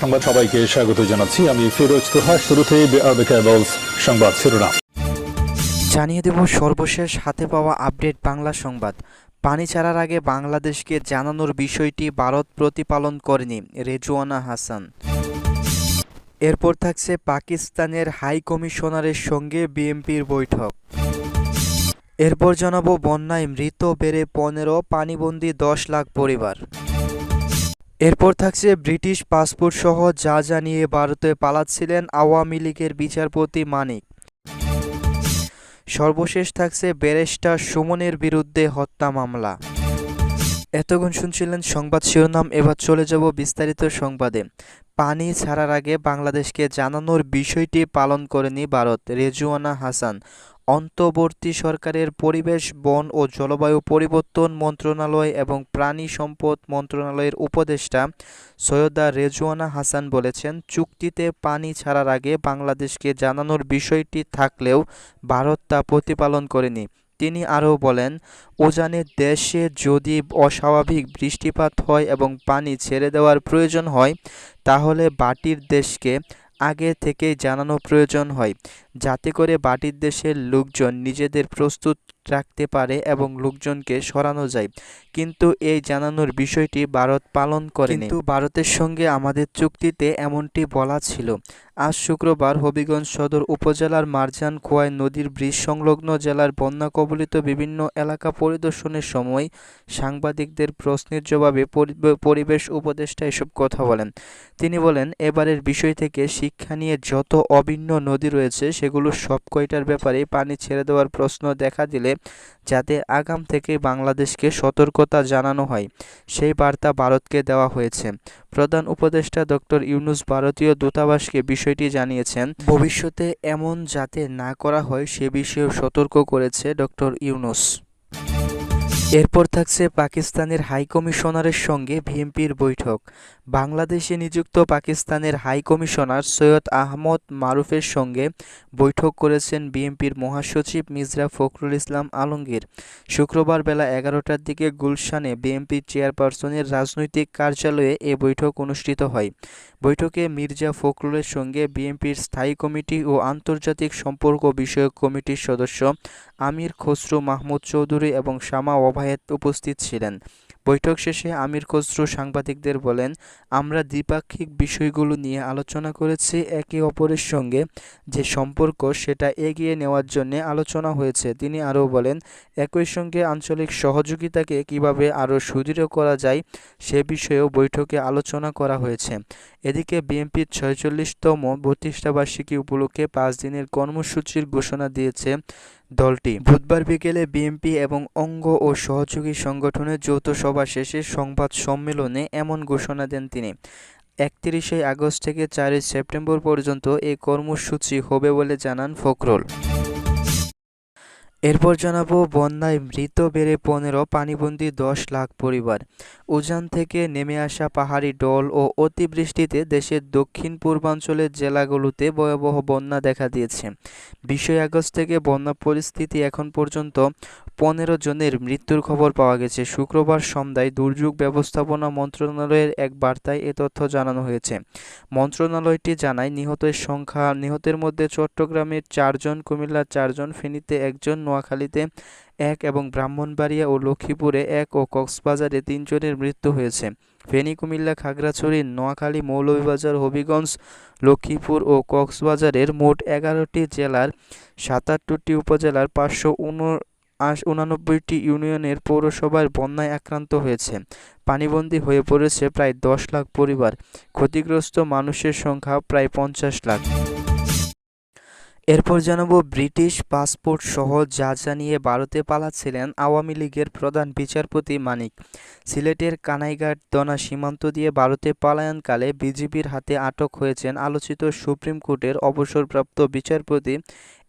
সংবাদ সবাইকে স্বাগত জানাচ্ছি। আমি ফিরোজ তোহা কেবলস সংবাদ শিরোনাম। জানিয়ে দেব সর্বশেষ হাতে পাওয়া আপডেট বাংলা সংবাদ। পানি ছাড়ার আগে বাংলাদেশকে জানানোর বিষয়টি ভারত প্রতিপালন করেনি, রেজওয়ানা হাসান। এরপর থাকছে পাকিস্তানের হাই কমিশনারের সঙ্গে বিএমপির বৈঠক। এরপর জানাব বন্যায় মৃত বেড়ে পনেরো, পানিবন্দী দশ লাখ পরিবার। এরপর থাকছে ব্রিটিশ পাসপোর্ট সহ যা যা নিয়ে ভারতে পালাচ্ছিলেন আওয়ামী লীগের বিচারপতি মানিক। সর্বশেষ থাকছে ব্যারিস্টার সুমনের বিরুদ্ধে হত্যা মামলা। এতক্ষণ শুনছিলেন সংবাদ শিরোনাম, এবার চলে যাব বিস্তারিত সংবাদে। পানি ছাড়ার আগে বাংলাদেশকে জানানোর বিষয়টি পালন করেনি ভারত, রেজুয়ানা হাসান। অন্তর্বর্তী সরকারের পরিবেশ, বন ও জলবায়ু পরিবর্তন মন্ত্রণালয় এবং প্রাণী সম্পদ মন্ত্রণালয়ের উপদেষ্টা সৈয়দা রেজওয়ানা হাসান বলেছেন, চুক্তিতে পানি ছাড়ার আগে বাংলাদেশকে জানানোর বিষয়টি থাকলেও ভারত তা প্রতিপালন করেনি। তিনি আরও বলেন উজানের দেশে যদি অস্বাভাবিক বৃষ্টিপাত হয় এবং পানি ছেড়ে দেওয়ার প্রয়োজন হয়, তাহলে বাটির দেশকে আগে থেকেই জানানো প্রয়োজন হয়। যাতে করে বাটির দেশের লোকজন নিজেদের প্রস্তুত রাখতে পারে এবং লোকজনকে সরানো যায়। কিন্তু এই জানানোর বিষয়টি ভারত পালন করে কিন্তু ভারতের সঙ্গে আমাদের চুক্তিতে এমনটি বলা ছিল। আজ শুক্রবার হবিগঞ্জ সদর উপজেলার মারজান খোয়াই নদীর ব্রিজ সংলগ্ন জেলার বন্যা কবলিত বিভিন্ন এলাকা পরিদর্শনের সময় সাংবাদিকদের প্রশ্নের জবাবে পরিবেশ উপদেষ্টা এসব কথা বলেন। তিনি বলেন, এবারের বিষয় থেকে শিক্ষা নিয়ে যত অভিন্ন নদী রয়েছে সেগুলো সব কয়টার ব্যাপারে পানি ছেড়ে দেওয়ার প্রশ্ন দেখা দিলে যাতে আগাম থেকে বাংলাদেশকে সতর্কতা জানানো হয়। সেই বার্তা ভারতকে দেওয়া হয়েছে। প্রধান উপদেষ্টা ডক্টর ইউনুস ভারতীয় দূতাবাসকে বিষয়টি জানিয়েছেন, ভবিষ্যতে এমন যাতে না করা হয় সে বিষয়েও সতর্ক করেছে ডক্টর ইউনুস। এরপর থাকছে পাকিস্তানের হাইকমিশনারের সঙ্গে ভিএমপির বৈঠক। বাংলাদেশে নিযুক্ত পাকিস্তানের হাই কমিশনার সৈয়দ আহমদ মারুফের সঙ্গে বৈঠক করেছেন বিএনপির মহাসচিব মির্জা ফখরুল ইসলাম আলমগীর। শুক্রবার বেলা এগারোটার দিকে গুলশানে বিএনপির চেয়ারপারসনের রাজনৈতিক কার্যালয়ে এ বৈঠক অনুষ্ঠিত হয়। বৈঠকে মির্জা ফখরুলের সঙ্গে বিএনপির স্থায়ী কমিটি ও আন্তর্জাতিক সম্পর্ক বিষয়ক কমিটির সদস্য আমির খসরু মাহমুদ চৌধুরী এবং শামা ওবায়েদ উপস্থিত ছিলেন। বৈঠক শেষে আমির খসরু সাংবাদিকদের বলেন, আমরা দ্বিপাক্ষিক বিষয়গুলো নিয়ে আলোচনা করেছি একে অপরের সঙ্গে। যে সম্পর্ক, সেটা এগিয়ে নেওয়ার জন্য আলোচনা হয়েছে। তিনি আরও বলেন, একই সঙ্গে আঞ্চলিক সহযোগিতাকে কীভাবে আরও সুদৃঢ় করা যায়, সে বিষয়েও বৈঠকে আলোচনা করা হয়েছে। এদিকে বিএনপির ছয়চল্লিশতম প্রতিষ্ঠাবার্ষিকী উপলক্ষে পাঁচ দিনের কর্মসূচির ঘোষণা দিয়েছে দলটি। বুধবার বিকেলে বিএনপি এবং অঙ্গ ও সহযোগী সংগঠনের যৌথ সভা শেষে সংবাদ সম্মেলনে এমন ঘোষণা দেন তিনি। একত্রিশে আগস্ট থেকে চারই সেপ্টেম্বর পর্যন্ত এই কর্মসূচি হবে বলে জানান ফখরুল। এরপর জানাব, বন্যায় মৃত বেড়ে পনেরো, পানিবন্দী দশ লাখ পরিবার। উজান থেকে নেমে আসা পাহাড়ি ডল ও অতিবৃষ্টিতে দেশের দক্ষিণ পূর্বাঞ্চলের জেলাগুলোতে ভয়াবহ বন্যা দেখা দিয়েছে। বিশই আগস্ট থেকে বন্যা পরিস্থিতি এখন পর্যন্ত পনেরো জনের মৃত্যুর খবর পাওয়া গেছে। শুক্রবার সন্ধ্যায় দুর্যোগ ব্যবস্থাপনা মন্ত্রণালয়ের এক বার্তায় এ তথ্য জানানো হয়েছে। মন্ত্রণালয়টি জানায়, নিহতের সংখ্যা, নিহতের মধ্যে চট্টগ্রামের চারজন, কুমিল্লার চারজন, ফেনীতে একজন নোয়াখালীতে এক এবং ব্রাহ্মণবাড়িয়া ও লক্ষ্মীপুরে এক ও কক্সবাজারে তিনজনের মৃত্যু হয়েছে। ফেনী, কুমিল্লা, খাগড়াছড়ি, নোয়াখালী, মৌলভীবাজার, হবিগঞ্জ, লক্ষ্মীপুর ও কক্সবাজারের মোট এগারোটি জেলার সাতাত্তরটি উপজেলার পাঁচশো আশ উনানব্বইটি ইউনিয়নের পৌরসভার বন্যায় আক্রান্ত হয়েছে। পানিবন্দী হয়ে পড়েছে প্রায় দশ লাখ পরিবার। ক্ষতিগ্রস্ত মানুষের সংখ্যা প্রায় পঞ্চাশ লাখ। এরপর জানাব ব্রিটিশ পাসপোর্ট সহ যা যা নিয়ে ভারতে পালাচ্ছিলেন আওয়ামী লীগের প্রধান বিচারপতি মানিক। সিলেটের কানাইঘাট দনা সীমান্ত দিয়ে ভারতে পালায়নকালে বিজেপির হাতে আটক হয়েছেন আলোচিত সুপ্রিম কোর্টের অবসরপ্রাপ্ত বিচারপতি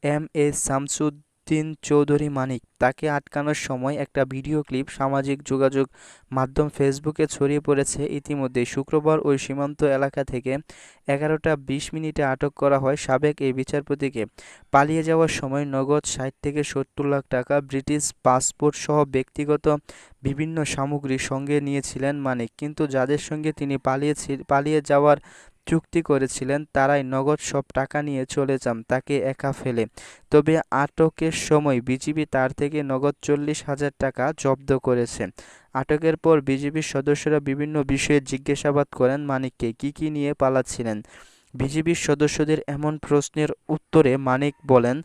এম এ শামসুদ উদ্দিন চৌধুরী মানিক। তাকে আটকানোর সময় একটা ভিডিও ক্লিপ, সামাজিক যোগাযোগ মাধ্যম ফেসবুকে ছড়িয়ে পড়েছে। ইতিমধ্যে শুক্রবার ওই সীমান্ত এলাকা থেকে এগারোটা বিশ মিনিটে আটক করা হয় সাবেক এই বিচারপতিকে। পালিয়ে যাওয়ার সময় নগদ ষাট থেকে সত্তর লাখ টাকা, ব্রিটিশ পাসপোর্ট সহ ব্যক্তিগত বিভিন্ন সামগ্রী সঙ্গে নিয়েছিলেন মানিক। কিন্তু যাদের সঙ্গে তিনি পালিয়েছি, পালিয়ে যাওয়ার চুক্তি করেছিলেন, তারাই নগদ সব টাকা নিয়ে চলে যান, তাকে একা ফেলে। তবে আটকের সময় বিজিবি তার থেকে নগদ চল্লিশ হাজার টাকা জব্দ করেছে। আটকের পর বিজিবির সদস্যরা বিভিন্ন বিষয়ে জিজ্ঞাসাবাদ করেন মানিককে, কী কী নিয়ে পালাচ্ছিলেন। বিজিবির সদস্যদের এমন প্রশ্নের উত্তরে মানিক বলেন,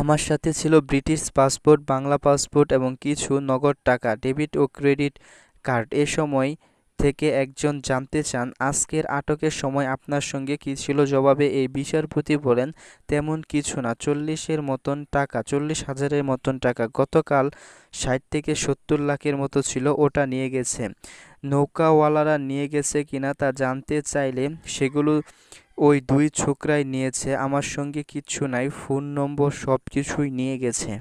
আমার সাথে ছিল ব্রিটিশ পাসপোর্ট, বাংলা পাসপোর্ট এবং কিছু নগদ টাকা, ডেবিট ও ক্রেডিট কার্ড। এ সময় থেকে একজন জানতে চান, আজকের আটকের সময় আপনার সঙ্গে কী ছিল? জবাবে, এই বিচারপতি বলেন তেমন কিছু না। চল্লিশের মতন টাকা, চল্লিশ হাজারের মতন টাকা, গতকাল ষাট থেকে সত্তর লাখের মতো ছিল, ওটা নিয়ে গেছে। নৌকাওয়ালারা নিয়ে গেছে কিনা তা জানতে চাইলে সেগুলো ওই দুই ছোকরাই নিয়েছে। আমার সঙ্গে কিচ্ছু নাই, ফোন নম্বর সব কিছুই নিয়ে গেছে।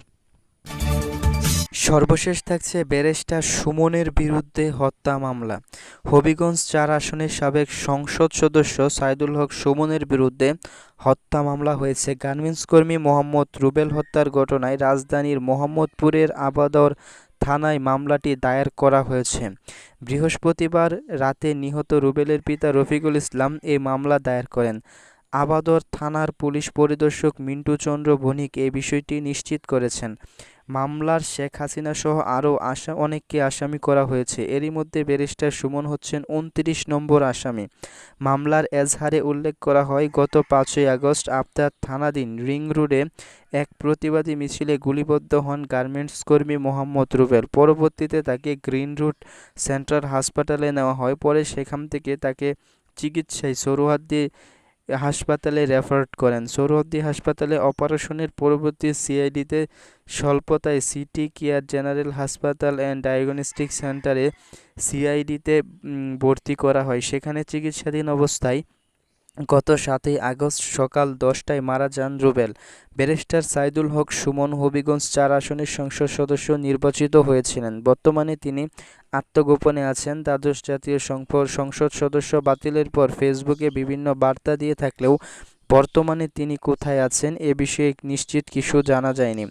সর্বশেষ থাকছে ব্যারিস্টার সুমনের বিরুদ্ধে হত্যা মামলা। হবিগঞ্জ চার আসনের সাবেক সংসদ সদস্য সাইদুল হক সুমনের বিরুদ্ধে হত্যা মামলা হয়েছে। গার্মেন্টস কর্মী মোহাম্মদ রুবেল হত্যার ঘটনায় রাজধানীর মোহাম্মদপুরের আবাদর থানায় মামলাটি দায়ের করা হয়েছে। বৃহস্পতিবার রাতে নিহত রুবেলের পিতা রফিকুল ইসলাম এই মামলা দায়ের করেন। আবাদর থানার পুলিশ পরিদর্শক মিন্টু চন্দ্র বণিক এই বিষয়টি নিশ্চিত করেছেন। মামলার শেখ হাসিনা সহ আরও আশা, অনেককে আসামি করা হয়েছে। এরই মধ্যে ব্যারিস্টার সুমন হচ্ছেন উনত্রিশ নম্বর আসামি। মামলার এজহারে উল্লেখ করা হয়, গত পাঁচই আগস্ট আফতার থানাধীন রিং রোডে এক প্রতিবাদী মিছিলে গুলিবদ্ধ হন গার্মেন্টস কর্মী মোহাম্মদ রুবেল। পরবর্তীতে তাকে গ্রিন রুট সেন্ট্রাল হাসপাতালে নেওয়া হয়। পরে সেখান থেকে তাকে চিকিৎসায় সরুহাদ্দি হাসপাতালে রেফার করেন। সৌরদ্দি হাসপাতালে অপারেশনের পরবর্তী সিআইডিতে স্বল্পতায় সিটি কেয়ার জেনারেল হাসপাতাল অ্যান্ড ডায়াগনস্টিক সেন্টারে সিআইডিতে ভর্তি করা হয়। সেখানে চিকিৎসাধীন অবস্থায় গত সাতই আগস্ট সকাল দশটায় মারা যান রুবেল। ব্যারিস্টার সাইদুল হক সুমন হবিগঞ্জ চার আসনের সংসদ সদস্য নির্বাচিত হয়েছিলেন। বর্তমানে তিনি আত্মগোপনে আছেন। দ্বাদশ জাতীয় সংসদ সদস্য বাতিলের পর ফেসবুকে বিভিন্ন বার্তা দিয়ে থাকলেও বর্তমানে তিনি কোথায় আছেন এ বিষয়ে নিশ্চিত কিছু জানা যায়নি।